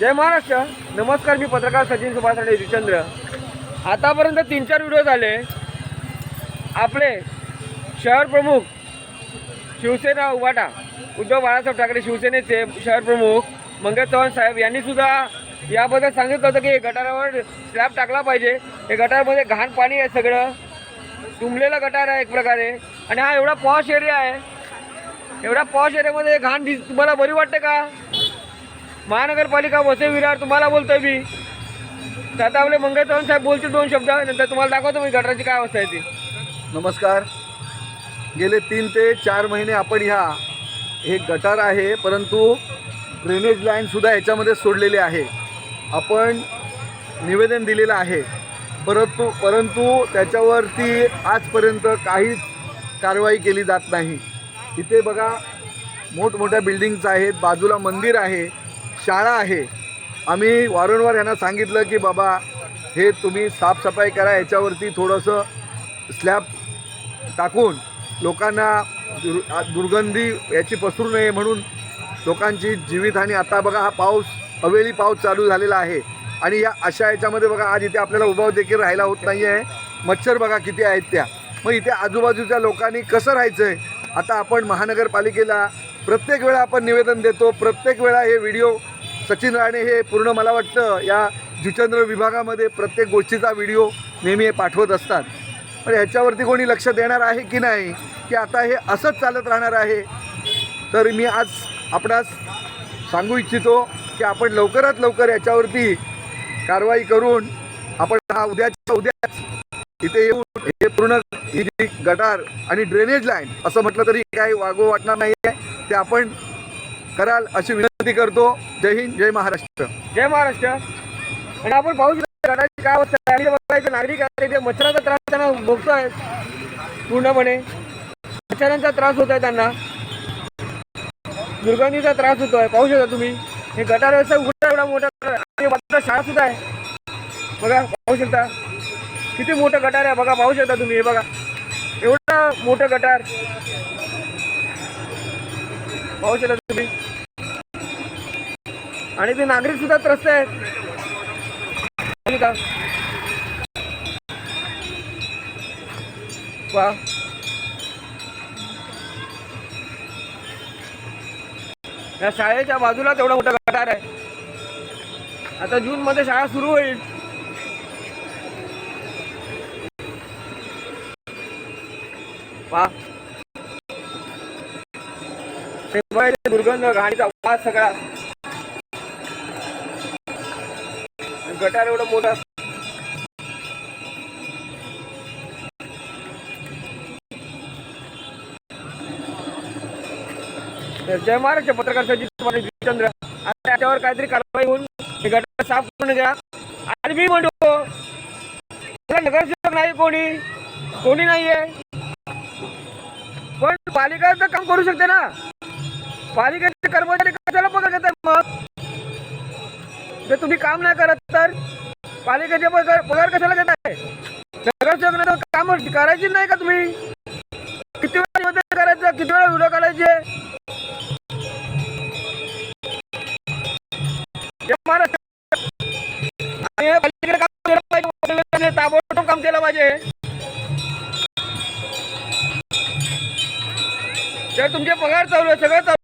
जय महाराष्ट्र. नमस्कार मी पत्रकार सचिन सुभाष राणे जुचंद्र आतापर्यंत तीन चार व्हिडिओ झाले. आपले शहर प्रमुख शिवसेना उभाटा उद्धव बाळासाहेब ठाकरे शिवसेनेचे शहर प्रमुख मंगेश चव्हाण साहेब यांनी सुद्धा याबद्दल सांगितलं होतं की हे गटारावर स्लॅब टाकला पाहिजे. हे गटारमध्ये घाण पाणी आहे सगळं. तुंबलेलं गटार आहे एक प्रकारे. आणि हा एवढा पॉश एरिया आहे. एवढा पॉश एरियामध्ये घाण दिस तुम्हाला बरी वाटते का? महानगरपालिका वसई विरार तुम्हाला बोलतोय मी. तर आता आपले मंगेश चव्हाण साहेब बोलतील दोन शब्द नंतर तुम्हाला दाखवतो मी गटाराची काय अवस्था आहे ती. नमस्कार. गेले तीन ते चार महिने आपण ह्या हे गटार आहे परंतु ड्रेनेज लाईनसुद्धा याच्यामध्ये सोडलेली आहे. आपण निवेदन दिलेलं आहे. परंतु परंतु त्याच्यावरती आजपर्यंत काहीच कारवाई केली जात नाही. इथे बघा मोठमोठ्या बिल्डिंग्स आहेत बाजूला मंदिर आहे. शाळा आहे. आम्ही वारंवार यांना सांगितलं की बाबा हे तुम्ही साफसफाई करा याच्यावरती थोडंसं स्लॅब टाकून लोकांना दुर् दुर्गंधी याची पसरू नये म्हणून लोकांची जीवितहानी आता बघा हा पाऊस अवेळी पाऊस चालू झालेला आहे. आणि या अशा याच्यामध्ये बघा आज इथे आपल्याला उभाव देखील राहायला होत नाही आहे मच्छर बघा किती आहेत त्या. मग इथे आजूबाजूच्या लोकांनी कसं राहायचं आहे आता आपण महानगरपालिकेला प्रत्येक वेळा आपण निवेदन देतो प्रत्येक वेळा हे व्हिडिओ सचिन राणे हे पूर्ण मला वाटतं या जुचंद्र विभागामध्ये प्रत्येक गोष्टीचा व्हिडिओ नेहमी हे पाठवत असतात. पण ह्याच्यावरती कोणी लक्ष देणार आहे की नाही की आता हे असंच चालत राहणार आहे? तर मी आज आपणास सांगू इच्छितो की आपण लवकरात लवकर याच्यावरती कारवाई करून आपण हा उद्याच्या उद्याच इथे येऊन हे पूर्ण ही जी गटार आणि ड्रेनेज लाईन असं म्हटलं तरी काही वागो वाटणार नाही आहे ते आपण कराल अशी विनंती करतो. जय हिंद जय महाराष्ट्र. जय महाराष्ट्र. आणि आपण पाहू शकतो गटाची काय अवस्था आहे. बघायचं नागरिक आहे ते मच्छराचा त्रास त्यांना भोगतोय पूर्णपणे. मच्छरांचा त्रास होत आहे त्यांना. दुर्गंधीचा त्रास होतोय. पाहू शकता तुम्ही. हे गटार व्यवसाय उघडा एवढा मोठा शाळा सुद्धा आहे. बघा पाहू शकता. किती मोठं गटार आहे. बघा पाहू शकता तुम्ही. हे बघा. एवढं मोठं गटार. पाहू शकता तुम्ही. आणि ते नागरिक सुद्धा त्रस्त आहेत. का वा. या शाळेच्या बाजूला तेवढा मोठा गटार आहे. आता जून मध्ये शाळा सुरू होईल. वा. दुर्गंध घाणीचा वास सगळा. गटार एवढं मोठं जय महाराष्ट्र पत्रकार सचिन चंद्र त्याच्यावर काहीतरी कारवाई होऊन हे गटार साफ करून घ्या. आणि मी म्हणतो नगरसेवक नाही कोणी कोणी नाहीये. पण पालिका तर काम करू शकते ना. पालिकेचे कर्मचारी कशाला पगार घेतात मग? जर तुम्ही काम नाही करत तर पालिकेचे पगार पगार कशाला घेत आहे नगरसेवक काम करायची नाही का तुम्ही? किती वेळा निवेदन करायचं? किती वेळा व्हिडिओ काढायचे? काम केलं पाहिजे. ताबडतोब काम केलं पाहिजे. जर तुमचे पगार चालू आहे सगळं चालू